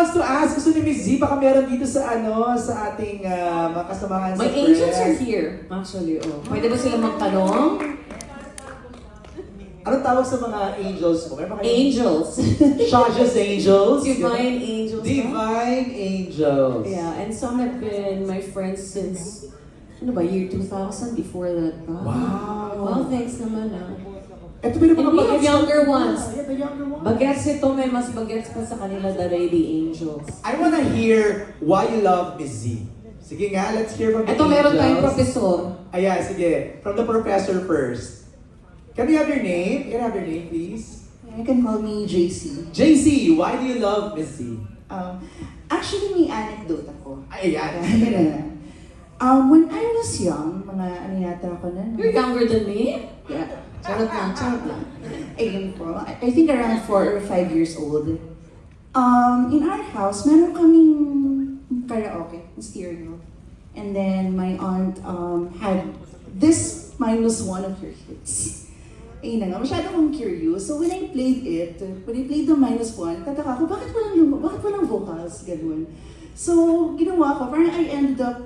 wants to ask, gusto ni Miss Z, baka meron dito sa ano, sa ating ah, mga kasamahan sa My angels press. are here, actually. Oh. Pwede ba sila magtanong? Anong tawag sa mga angels mo? Ba kayong- Angels. Shasha's angels? Divine angels. Divine angels. Yeah, and some have been my friends since, ano ba, year 2000, before that. Wow. Well, thanks naman ah. Ito ba yung mga And we have bagets? younger ones. Yeah, the younger ones. Bagets ito, may mas bagets pa sa kanila, the Lady Angels. I wanna hear why you love Miss Z. Sige nga, let's hear from the Ito, meron angels. tayong professor. Ayan, sige. From the professor first. Can we have your name? Can I have your name, please? You can call me JC. JC, why do you love Miss Z? Um, actually, may anecdote ako. Ay, ayan. um, when I was young, mga ano yata ako na, You're younger than me? yeah, Charot lang, charot lang. ayun po, I think around 4 or 5 years old. Um, in our house, meron kaming karaoke, stereo. And then my aunt um, had this minus one of her hits. Ayun na nga, masyado akong curious. So when I played it, when I played the minus one, tataka ko, bakit walang, bakit walang vocals? Ganun. So, ginawa ko, parang I ended up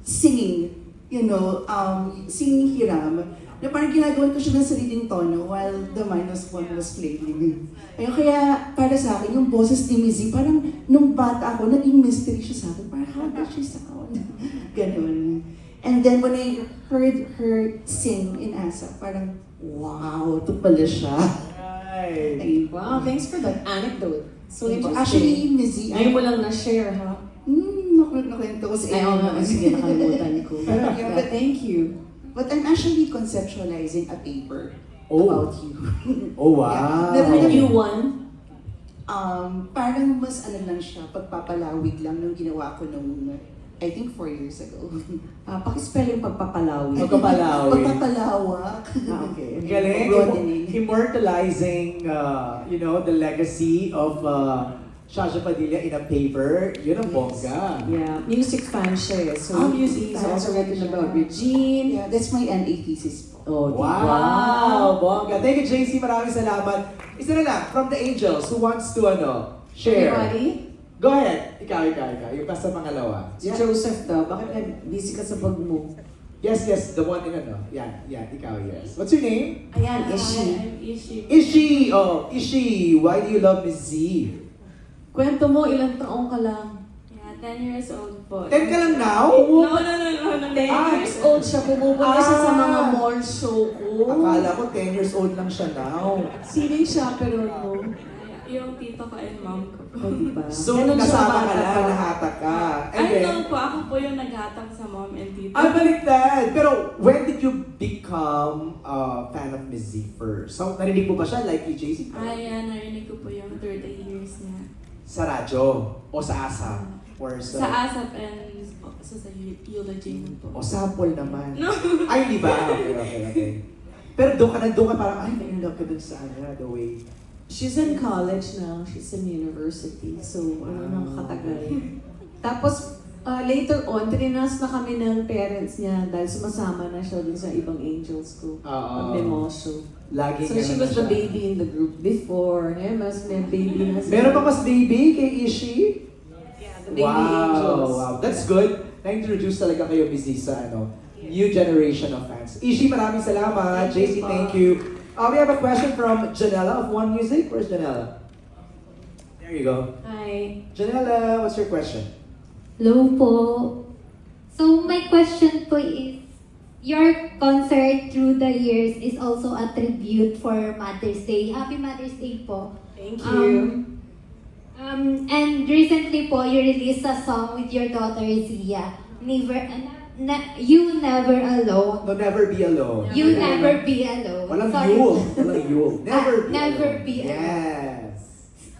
singing, you know, um, singing hiram, na parang ginagawa ko siya ng sariling tono while the minus one was playing. Ayun, kaya para sa akin, yung boses ni Mizzy, parang nung bata ako, naging mystery siya sa akin. Parang, how does she sound? Ganun. And then when I heard her sing in ASA, parang, wow, ito pala siya. Right. Ayun. Wow, thanks for that anecdote. So Ayun interesting. Actually, Mizzy, Ngayon mo lang na-share, ha? Hmm, nakwento ko sa Ay, oo nga. Sige, nakalimutan ko. Yeah, Yeah, but- thank you. But I'm actually conceptualizing a paper Oh. about you. Oh, wow. Yeah. And you won? um, parang mas ano lang siya, pagpapalawig lang nung ginawa ko nung, I think four years ago. Ah, pakispell yung pagpapalawi. Magpapalawi. Pagpapalawak. Ah, okay. Ang Galing. Immortalizing, uh, you know, the legacy of uh, Shasha Padilla in a paper. Yun ang bongga. Yeah, music fan siya eh. So, Ah, he's music fan also written about Regine. Yeah, that's my NA thesis po. Oh, di Wow! ba? Bongga. Thank you, JC. Maraming salamat. Isa na lang, from the angels, who wants to, ano, share? Everybody? Go ahead. Ikaw, ikaw, ikaw. Yung basta pangalawa. Si Joseph daw, bakit nag- busy ka sa bag mo? Yes, yes. The one in ano. Yan, yan. Ikaw, yes. What's your name? Ayan, is she. Ishi. Ishi! Oh, Ishi! Why do you love Miss Z? Kwento mo, ilang taong ka lang? Yeah, 10 years old po. 10 ka lang now? No, no, no, no, no. 10 Ah. years old siya, pumupunta siya sa Ah. mga mall show ko. Akala ko 10 years old lang siya now. Sino yung chaperone mo? Yung tito ko and mom ko. O, diba? So, Ganun siya kasama ka bata lang, pa. nahatak ka. And Ay, then, no po. Ako po yung naghatag sa mom and tito. ah, baliktad. Pero, when did you become a fan of Miss Z first? So, narinig mo ba siya like you, JC? Ay, yan. Narinig ko po yung 30 years niya. Sa radyo? O sa ASA? Or sa... Sa ASAP and sa, sa eulogy mo po. O sample naman. No. Ay, di ba? Okay, okay, okay. Pero doon ka na, doon ka parang, ay, na-in-love ka dun sa ano, the way. She's in college now. She's in university. So, ano nang katagal. Tapos, uh, later on, trinas na kami ng parents niya dahil sumasama na siya dun sa ibang angels ko. Oo. Pag may mall show. Lagi So, she was the baby in the group before. Ngayon, mas may baby na siya. Meron pa mas baby kay Ishi? Yeah, the baby wow, angels. wow. That's good. Na-introduce talaga kayo, Miss Z, sa ano, new generation of fans. Ishi, maraming salamat. JC, thank you. Uh, we have a question from Janella of One Music. Where's Janella? There you go. Hi. Janella, what's your question? Hello po. So my question po is, your concert through the years is also a tribute for Mother's Day. Happy Mother's Day po. Thank you. Um, um, and recently po, you released a song with your daughter Zia. Never, uh, na, you never alone. No, never be alone. You never be alone. Walang Sorry. yule. Walang yule. Never be never alone. be alone. Yes.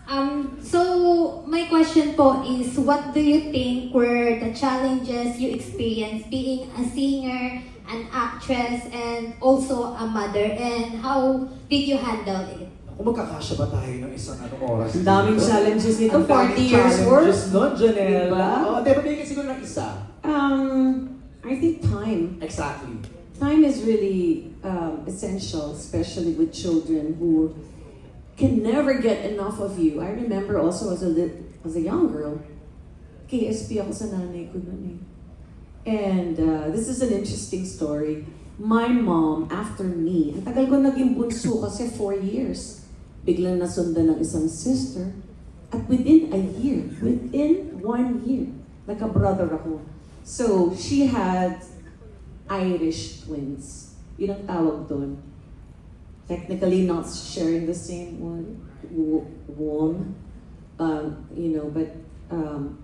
Um, so my question po is, what do you think were the challenges you experienced being a singer, an actress, and also a mother, and how did you handle it? Kung magkakasya ba tayo ng isang anong oras? Ang daming dito? challenges nito. Ang daming 40 years challenges worth. nun, Janella. Diba? Oh, di ba bigyan siguro ng isa? Um, I think time. can never get enough of you. I remember also as a lit, as a young girl, KSP ako sa nanay ko noon eh. And uh, this is an interesting story. My mom, after me, ang tagal ko naging bunso kasi four years. Biglang nasundan ng isang sister. At within a year, within one year, nagka-brother ako. So, she had Irish twins. Yun ang tawag doon. Technically not sharing the same one, wo- womb, um, you know, but um,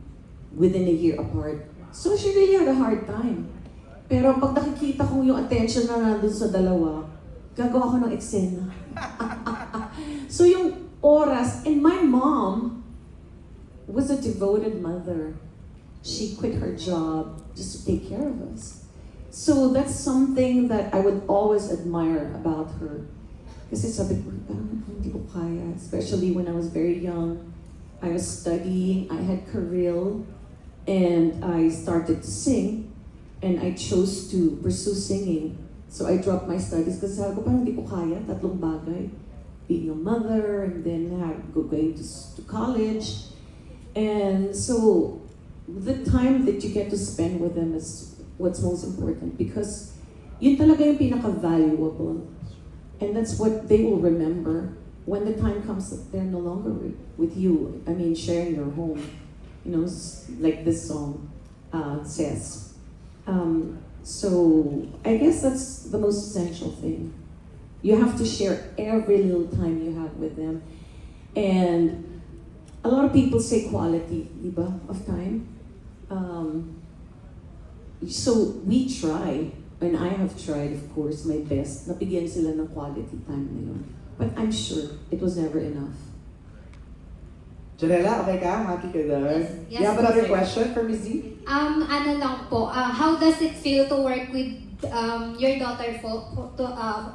within a year apart. So she really had a hard time. Pero pag nakikita ko yung attention na nandun sa dalawa, gagawa ko ng eksena. so yung oras, and my mom was a devoted mother. She quit her job just to take care of us. So that's something that I would always admire about her. Kasi sabi ko, parang hindi ko kaya. Especially when I was very young. I was studying, I had Karil, and I started to sing. And I chose to pursue singing. So I dropped my studies kasi sabi ko, parang hindi ko kaya, tatlong bagay. Being a mother, and then going to, to college. And so, the time that you get to spend with them is what's most important because yun talaga yung pinaka-valuable. And that's what they will remember when the time comes that they're no longer with you. I mean, sharing your home. You know, like this song uh, says. Um, so, I guess that's the most essential thing. You have to share every little time you have with them. And a lot of people say quality, di of time. Um, so we try, and I have tried, of course, my best, nabigyan sila ng quality time yun. But I'm sure it was never enough. Janela, okay ka? Happy ka doon? Yes, you have another sir. question for Miss Z? Um, ano lang po, uh, how does it feel to work with um, your daughter po, po to, uh,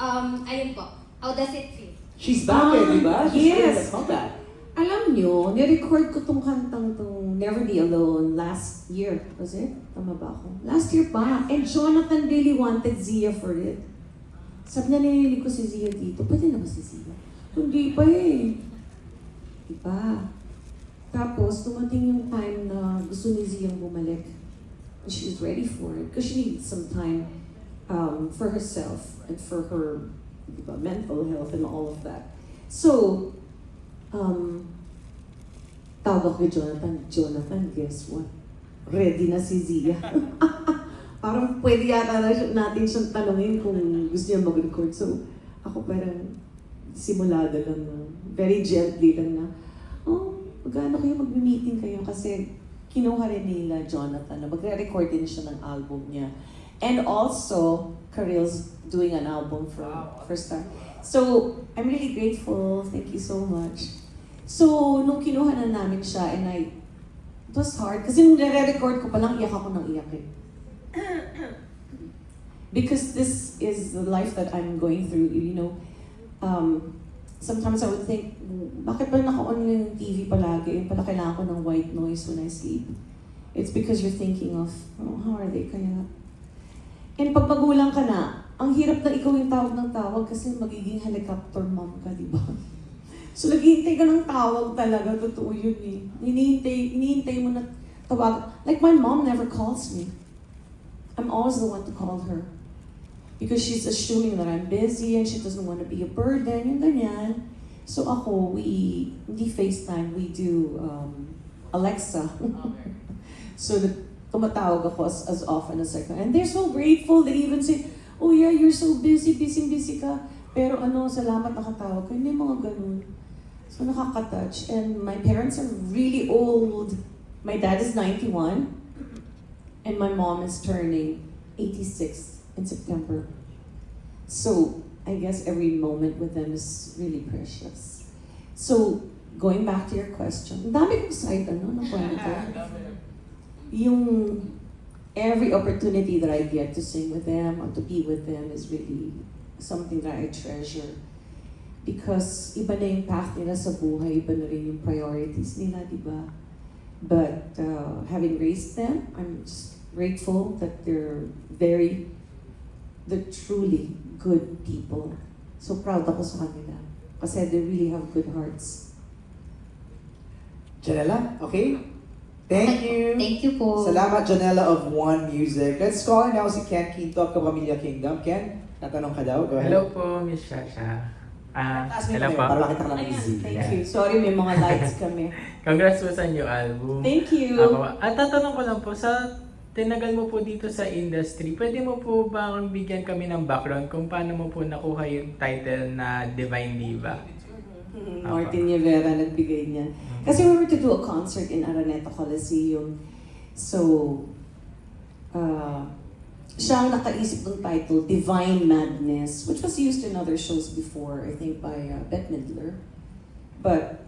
um, ayun po, how does it feel? She's back eh, Um, di ba? She's yes. the comeback. Alam nyo, nirecord ko tong kantang tong Never Be Alone last year. Was it? Tama ba ako? Last year pa. And Jonathan really wanted Zia for it. Sabi niya, nililig ko si Zia dito. Pwede na ba si Zia? Hindi pa eh. Di ba? Tapos, dumating yung time na gusto ni Zia bumalik. And she's ready for it. Because she needs some time um, for herself and for her di ba, mental health and all of that. So, um, tawag kay Jonathan, Jonathan, guess what? Ready na si Zia. parang pwede yata natin siyang tanungin kung gusto niya mag-record. So, ako parang simulado lang na, very gently lang na, oh, magkano kayo mag-meeting kayo? Kasi kinuha rin nila Jonathan na magre-record din siya ng album niya. And also, Karil's doing an album for, for Star. So, I'm really grateful. Thank you so much. So, nung kinuha na namin siya, and I, it was hard. Kasi nung nare-record ko palang, iyak ako ng iyak eh. Because this is the life that I'm going through, you know. Um, sometimes I would think, bakit ba naka-on yung TV palagi? Pala kailangan ko ng white noise when I sleep. It's because you're thinking of, oh, how are they kaya? And pag magulang ka na, ang hirap na ikaw yung tawag ng tawag kasi magiging helicopter mom ka, di ba? So, naghihintay ka ng tawag talaga. Totoo yun eh. Hinihintay, hinihintay mo na tawag. Like, my mom never calls me. I'm always the one to call her. Because she's assuming that I'm busy and she doesn't want to be a burden, yung ganyan. So ako, we, hindi FaceTime, we do um, Alexa. so the, tumatawag ako as, as often as I can. And they're so grateful. They even say, oh yeah, you're so busy, busy, busy ka. Pero ano, salamat nakatawag ka. Hindi mga ganun. So nakaka-touch. And my parents are really old. My dad is 91. And my mom is turning 86 in September. So I guess every moment with them is really precious. So going back to your question, dami kong side ano, ng kwento. Yung every opportunity that I get to sing with them or to be with them is really something that I treasure. Because iba na yung path nila sa buhay, iba na rin yung priorities nila, di ba? But uh, having raised them, I'm just grateful that they're very, they're truly good people. So proud ako sa kanila. Kasi they really have good hearts. Janela, okay? Thank you. Thank you po. Salamat, Janela of One Music. Let's call now si Ken Quinto of Kapamilya Kingdom. Ken, tatanong ka daw. Go ahead. Hello po, Miss Shasha. Ah, Taas mo hello yung po. para makita ka lang Ayan, easy. thank Yeah. you. Sorry, may mga lights kami. Congrats po sa new album. Thank you. Ako, at tatanong ko lang po, sa tinagal mo po dito sa industry, pwede mo po ba bigyan kami ng background kung paano mo po nakuha yung title na Divine Diva? Mhm, Martin Rivera nagbigay niya. Kasi we were to do a concert in Araneta Coliseum. So, uh, siya ang nakaisip ng title, Divine Madness, which was used in other shows before, I think by uh, Bette Midler. But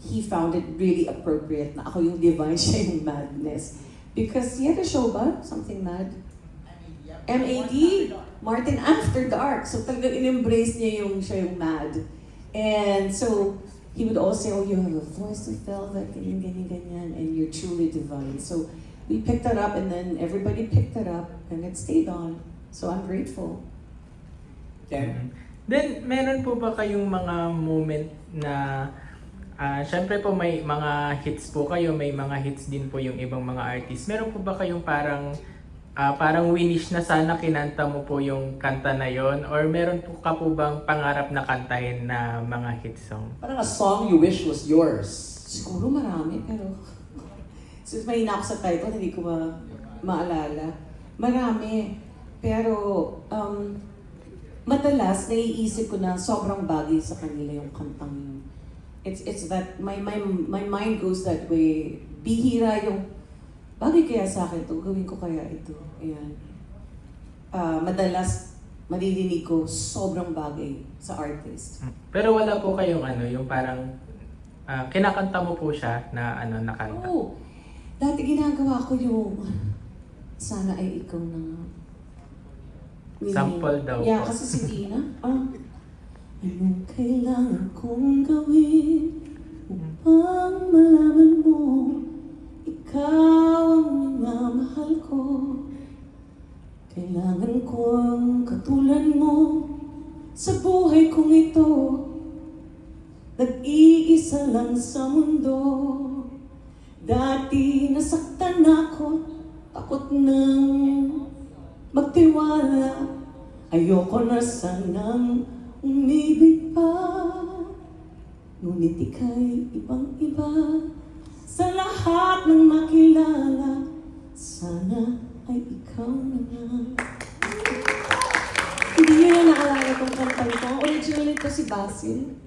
he found it really appropriate na ako yung divine, siya yung madness. Because he had a show ba? Something mad? MAD, Martin After Dark. So talagang in-embrace niya yung siya yung mad. And so, he would always say, oh, you have a voice of velvet, ganyan, ganyan, ganyan, and you're truly divine. So, we picked that up, and then everybody picked it up, and it stayed on. So, I'm grateful. Ken? Then, meron po ba kayong mga moment na ah syempre po may mga hits po kayo, may mga hits din po yung ibang mga artists. Meron po ba kayong parang ah, parang winish na sana kinanta mo po yung kanta na yon or meron po ka po bang pangarap na kantahin na mga hit song? Parang a song you wish was yours. Siguro marami, pero since may ako sa title, hindi ko ma maalala. Marami. Pero, um, madalas, naiisip ko na sobrang bagay sa kanila yung kantang yun. It's, it's that, my, my, my mind goes that way. Bihira yung, bagay kaya sa akin to, gawin ko kaya ito. Ayan. Ah, madalas, maririnig ko sobrang bagay sa artist. Pero wala po kayong ano, yung parang ah, kinakanta mo po siya na ano na kanta. Oo. Dati ginagawa ko yung sana ay ikaw na. Meaning- Sample daw Yeah, po. kasi si Tina, ah, anong kailangan kong gawin upang malaman mo ikaw ang minamahal ko. Kailangan kong katulad mo sa buhay kong ito. Nag-iisa lang sa mundo Dati nasaktan ako Takot nang magtiwala Ayoko na sanang umibig pa Ngunit ika'y ibang-iba Sa lahat ng makilala Sana ay ikaw na nga Hindi yun ang naalala kong kantang ko. Originally ito si Basil.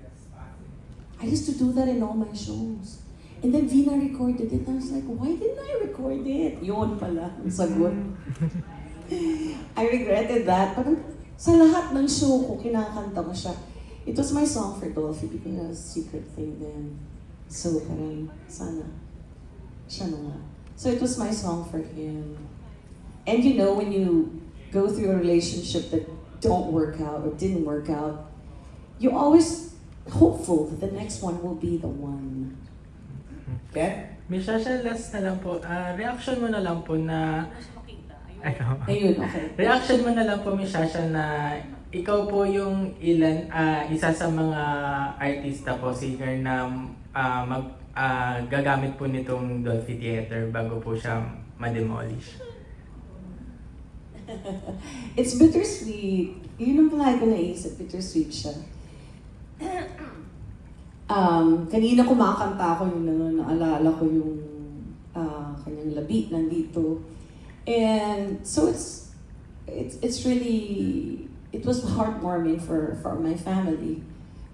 I used to do that in all my shows. And then Vina recorded it. I was like, why didn't I record it? Yun pala, ang sagot. I regretted that. Parang sa lahat ng show ko, kinakanta ko siya. It was my song for Dolphy because secret thing then. So parang sana siya na nga. So it was my song for him. And you know, when you go through a relationship that don't work out or didn't work out, you always hopeful that the next one will be the one. Miss Shasha, last na lang po. Ah, reaction mo na lang po na ano, Ayun, okay. Reaction mo na lang po, Miss Shasha, na ikaw po yung ilan, ah, isa sa mga artista po, singer na ah, mag, ah, gagamit po nitong Dolphy Theater bago po siya ma-demolish. It's bittersweet. Yun ang palagi ko naisip, bittersweet siya. Um, kanina kumakanta ako yung ano, naalala ko yung ah, kanyang labi nandito. And so it's it's it's really it was heartwarming for for my family.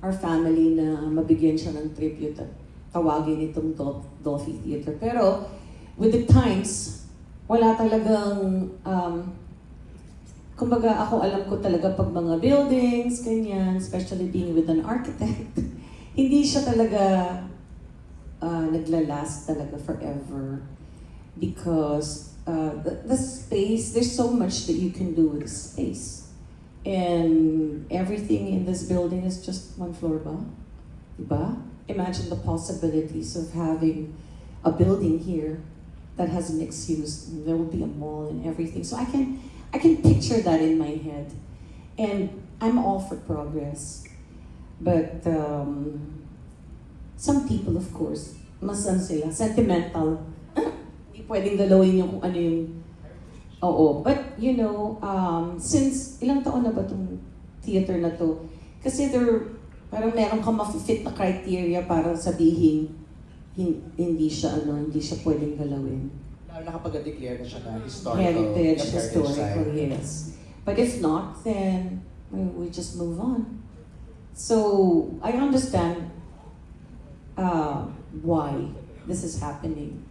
Our family na mabigyan siya ng tribute at tawagin itong Dol- Dolphy Theater. Pero with the times, wala talagang um, kumbaga ako alam ko talaga pag mga buildings, ganyan, especially being with an architect, hindi siya talaga uh, naglalast talaga forever because uh, the, the space, there's so much that you can do with space. And everything in this building is just one floor ba? Diba? Imagine the possibilities of having a building here that has mixed use. There will be a mall and everything. So I can I can picture that in my head. And I'm all for progress. But um, some people, of course, mas ano sila, sentimental. Hindi pwedeng galawin yung kung ano yung Oo. But, you know, um, since ilang taon na ba itong theater na to? Kasi there, parang meron kang ma-fit na criteria para sabihin hin- hindi siya ano, hindi siya pwedeng galawin. Lalo na kapag declare na siya na historical. Heritage, historical, yes. But if not, then we just move on. So, I understand uh, why this is happening.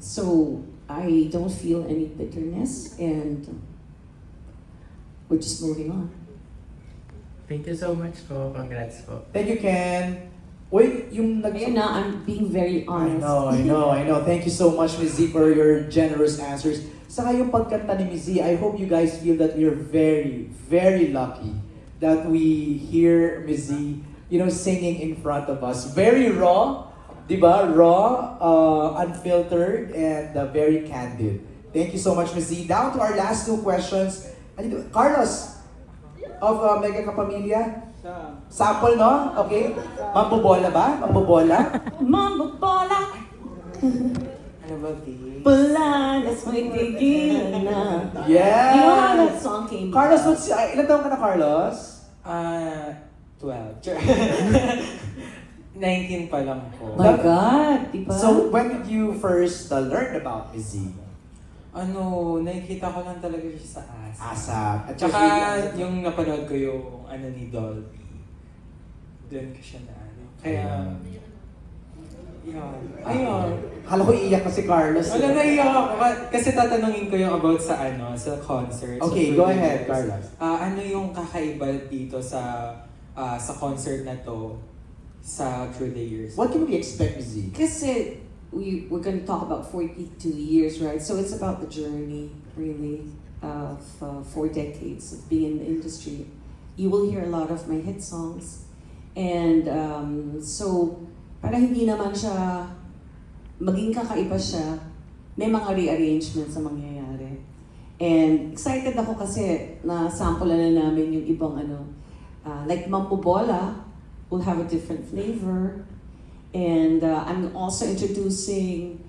So, I don't feel any bitterness and we're just moving on. Thank you so much po. Congrats po. Thank you, Ken. Uy, yung nag- Ayun na, I'm being very I honest. know, I know, I know. Thank you so much, Ms. Z, for your generous answers. Saka yung pagkanta ni Ms. Z, I hope you guys feel that we're very, very lucky that we hear Ms. Z, you know, singing in front of us. Very raw, di ba? Raw, uh, unfiltered, and uh, very candid. Thank you so much, Ms. Z. Down to our last two questions. Andito, Carlos, of uh, Mega Kapamilya. Sample, no? Okay. Mambobola ba? Mambobola? Mambo bola, Ano ba, di? pula, that's my tigilan na. Yeah! You know how that song came Carlos, what's, uh, ilan taon ka na, Carlos? Ah, 12. Sure. 19 pa lang po. My God, di ba? So, when did you first uh, learn about. Z? Ano, nakikita ko lang talaga siya sa AS. ASAP. At Tsaka usually- yung napanood ko yung ano ni Dolby. Doon ko siya na ano. Kaya, yun. Ayun. Hala ko iiyak ka si Carlos. Wala na ako. Ka- Kasi tatanungin ko yung about sa ano, sa concert. Okay, sa go Philippines. ahead, Carlos. Ah, ano yung kakaiba dito sa ah, sa concert na to sa Through the Years? What can we expect. Z? Kasi we, we're going to talk about 42 years, right? So it's about the journey, really, of uh, four decades of being in the industry. You will hear a lot of my hit songs. And um, so, para hindi naman siya, maging kakaiba siya, may mga rearrangements na mangyayari. And excited ako kasi na sample na namin yung ibang ano, uh, like Mambobola will have a different flavor. And uh, I'm also introducing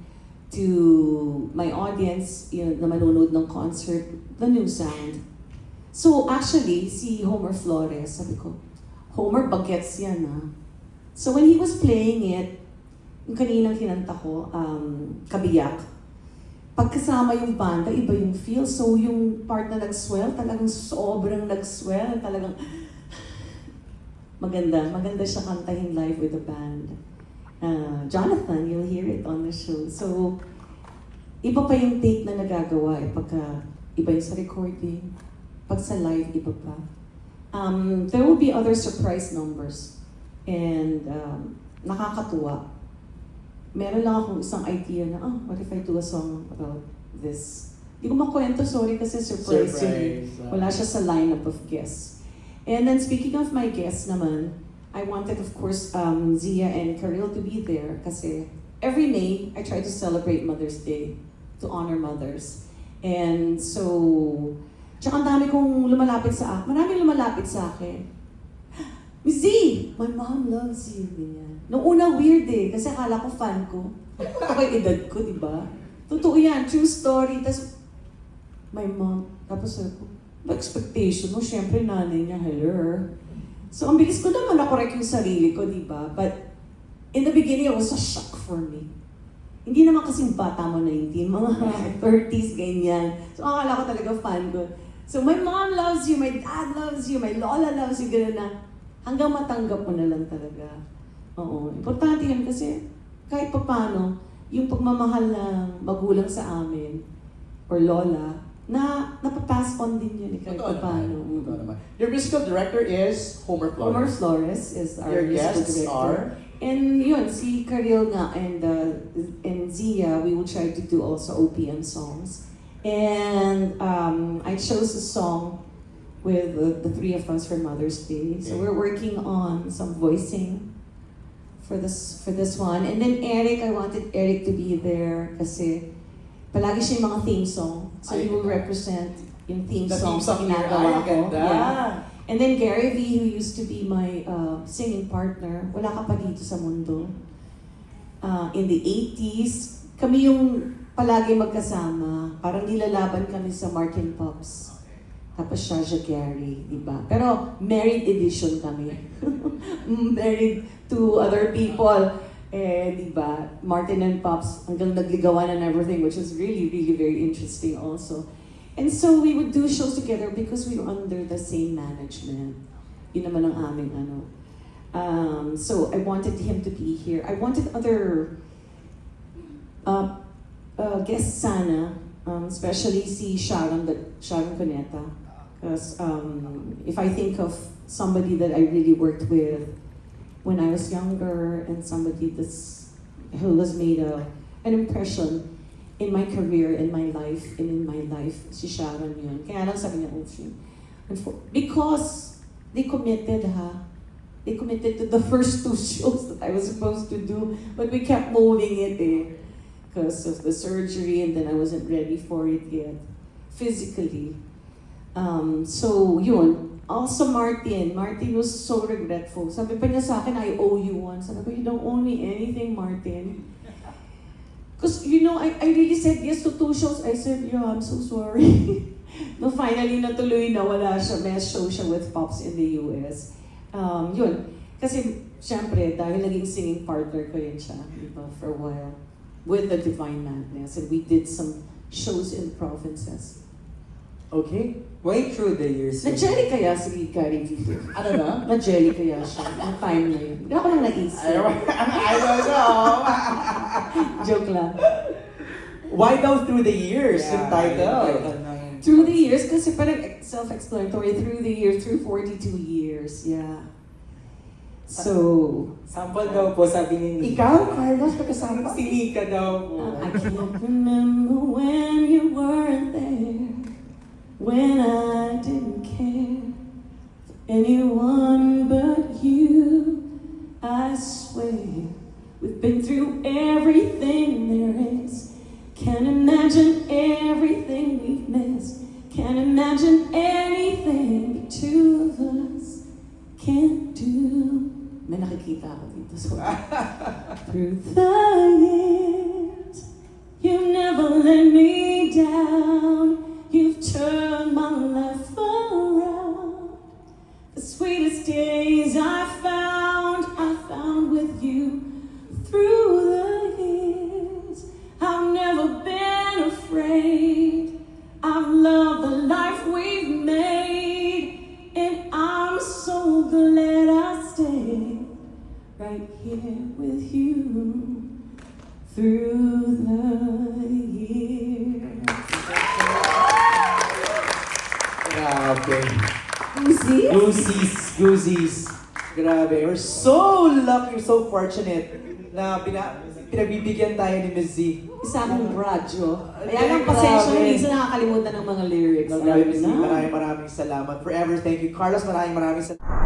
to my audience yun, na manonood ng concert, the new sound. So actually, si Homer Flores, sabi ko, Homer bagets yan ah. So when he was playing it, yung kaninang kinanta ko, um, Kabiyak, pagkasama yung banda, iba yung feel. So yung part na nag-swell, talagang sobrang nag-swell, talagang maganda. Maganda siya kantahin live with the band. Uh, Jonathan, you'll hear it on the show. So, iba pa yung take na nagagawa eh, pagka iba yung sa recording, pag sa live, iba pa. Um, there will be other surprise numbers. And um, nakakatuwa. Meron lang akong isang idea na, oh, what if I do a song about this? Hindi ko makwento, sorry, kasi surprise, yun eh. Surprise, ah. Wala siya sa lineup of guests. And then speaking of my guests naman, I wanted of course um, Zia and Karil to be there kasi every May I try to celebrate Mother's Day to honor mothers. And so, tsaka ang dami kong lumalapit sa akin. Maraming lumalapit sa akin. Miss Z, my mom loves you. Ganyan. Noong una weird eh, kasi akala ko fan ko. Ako yung edad ko, di ba? Totoo yan, true story. Tapos, my mom, tapos sabi ko, ba expectation mo? Siyempre, nanay niya, hello. So, ang bilis ko naman na-correct yung sarili ko, di ba? But, in the beginning, it was a shock for me. Hindi naman kasing bata mo na hindi, mga 30s, ganyan. So, akala ko talaga fan ko. So, my mom loves you, my dad loves you, my lola loves you, gano'n na. Hanggang matanggap mo na lang talaga. Oo. Importante yun kasi kahit pa paano, yung pagmamahal ng magulang sa amin or lola, na napapass on din yun eh, kahit Totoo paano. naman. Totoo naman. Your musical director is Homer Flores. Homer Flores is our Your musical guests director. are? And yun, si Karil nga and, uh, and Zia, we will try to do also OPM songs. And um, I chose a song with the, the three of us for Mother's Day. So Okay. we're working on some voicing for this for this one. And then Eric, I wanted Eric to be there kasi palagi siya yung mga theme song. So he will represent yung theme The song theme song here. ginagawa ko. ganda. Yeah. And then Gary Vee, who used to be my uh, singing partner, wala ka pa dito sa mundo. Uh, in the 80s, kami yung palagi magkasama. Parang nilalaban kami sa Martin Pops. Tapos siya siya Gary, di ba? Pero married edition kami. married to other people. Eh, di ba? Martin and Pops hanggang nagligawan and everything, which is really, really very interesting also. And so we would do shows together because we were under the same management. Yun naman ang aming ano. Um, so I wanted him to be here. I wanted other uh, uh, guests sana, um, especially si Sharon, the, Sharon Cuneta. Because um, if I think of somebody that I really worked with when I was younger and somebody that's, who has made a, an impression in my career, in my life, and in my life, si Sharon yun. Kaya lang sabi niya, oh, she, unfo- because they committed, ha? They committed to the first two shows that I was supposed to do, but we kept moving it eh. Because of the surgery, and then I wasn't ready for it yet, physically. Um, so, yun. Also, Martin. Martin was so regretful. Sabi pa niya sa akin, I owe you one. Sabi ko, you don't owe me anything, Martin. Because, you know, I, I really said yes to two shows. I said, yeah, I'm so sorry. no, finally, natuloy na wala siya. May show siya with Pops in the US. Um, yun. Kasi, syempre, dahil naging singing partner ko yun siya, di for a while. With the Divine Madness. And we did some shows in provinces. Okay? Why through the years? Na-jelly kaya si Gary Vee? Ano na? Na-jelly kaya siya. Yung time na yun. Hindi ako lang naisip. I don't know. Joke lang. Why daw through the years yung title? Through the years, kasi parang self-explanatory. Through the years, through 42 years. Yeah. So, Sample daw po, sabi ni Nika. Ikaw, Carlos, pagkasama Si Nika daw po. I can't remember when you weren't there. When I didn't care for anyone but you. I swear we've been through everything there is. Can't imagine everything we've missed. Can't imagine anything the two of us can't do. May nakikita ako dito. So, through the years, you never let me down. You've turned my life around. The sweetest days I found, I found with you through the years. I've never been afraid. I've loved the life we've made, and I'm so glad I stayed right here with you through Goosies. Grabe. We're so lucky, we're so fortunate na pina, pinagbibigyan tayo ni Ms. Z. Isa akong radyo. Kaya lang pasensya na minsan nakakalimutan ng mga lyrics. Grabe, Ms. Z. Maraming maraming salamat. Forever, thank you. Carlos, maraming maraming salamat.